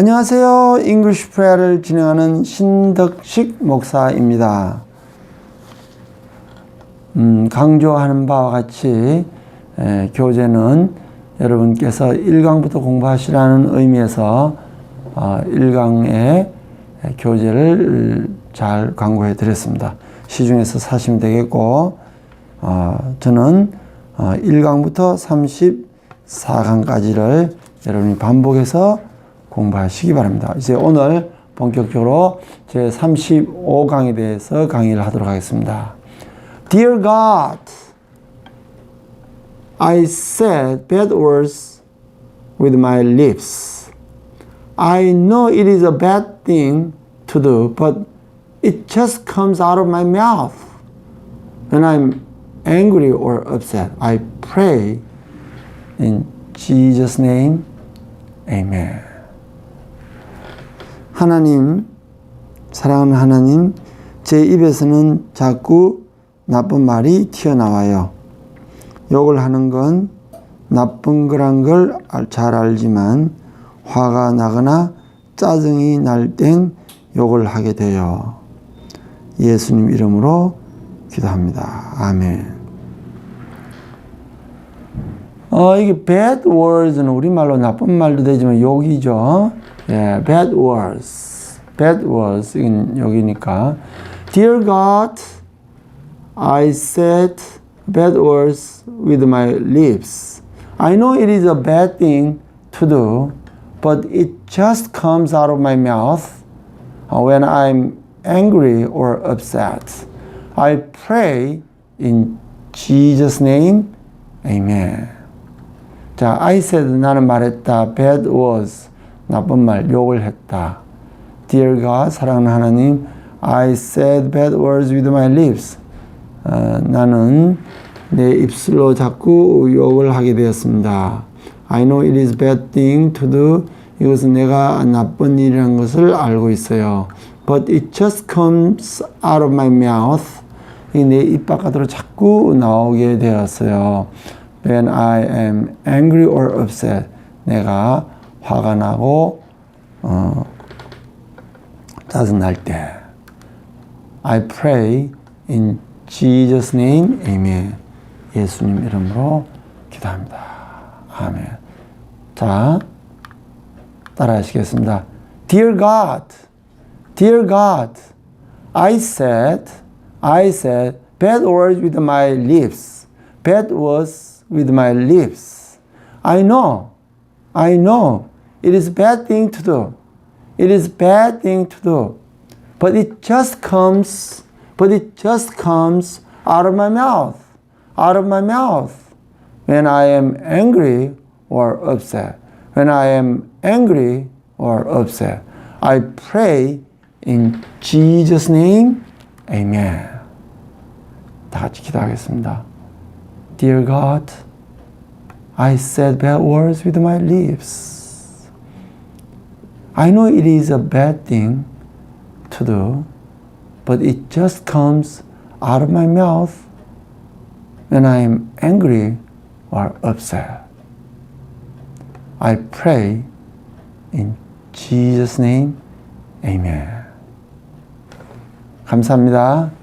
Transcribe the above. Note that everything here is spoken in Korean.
안녕하세요. 잉글리시 프레어를 진행하는 신덕식 목사입니다. 음, 강조하는 바와 같이 에, 교재는 여러분께서 1강부터 공부하시라는 의미에서 어, 1강의 교재를 잘 광고해 드렸습니다. 시중에서 사시면 되겠고 어, 저는 어, 1강부터 34강까지를 여러분이 반복해서 공부하시기 바랍니다. 이제 오늘 본격적으로 제 35강에 대해서 강의를 하도록 하겠습니다. Dear God, I said bad words with my lips. I know it is a bad thing to do, but it just comes out of my mouth. When I'm angry or upset, I pray in Jesus' name, Amen. 하나님, 사랑하는 하나님, 제 입에서는 자꾸 나쁜 말이 튀어나와요. 욕을 하는 건 나쁜 거란 걸 잘 알지만 화가 나거나 짜증이 날 땐 욕을 하게 돼요. 예수님 이름으로 기도합니다. 아멘. 어, 이게 bad words는 우리말로 나쁜 말도 되지만 욕이죠. 예, bad words. bad words. 이건 욕이니까. Dear God, I said bad words with my lips. I know it is a bad thing to do, but it just comes out of my mouth when I'm angry or upset. I pray in Jesus' name, Amen. 자, I said 나는 말했다. bad words 나쁜 말 욕을 했다. Dear God 사랑하는 하나님, I said bad words with my lips. 어, 나는 내 입술로 자꾸 욕을 하게 되었습니다. I know it is bad thing to do. 이것은 내가 나쁜 일이라는 것을 알고 있어요. But it just comes out of my mouth. 내입 바깥으로 자꾸 나오게 되었어요. When I am angry or upset. 내가 화가 나고 어, 짜증 날 때. I pray in Jesus name, Amen. 예수님 이름으로 기도합니다. 아멘. 자, 따라하시겠습니다. Dear God, Dear God, I said, I said bad words with my lips. Bad words with my lips. I know, I know it is a bad thing to do. It is a bad thing to do. But it just comes, but it just comes out of my mouth, out of my mouth. When I am angry or upset, when I am angry or upset, I pray in Jesus' name, Amen. 다 같이 기도하겠습니다. Dear God, I said bad words with my lips. I know it is a bad thing to do, but it just comes out of my mouth when I am angry or upset. I pray in Jesus' name, Amen. 감사합니다.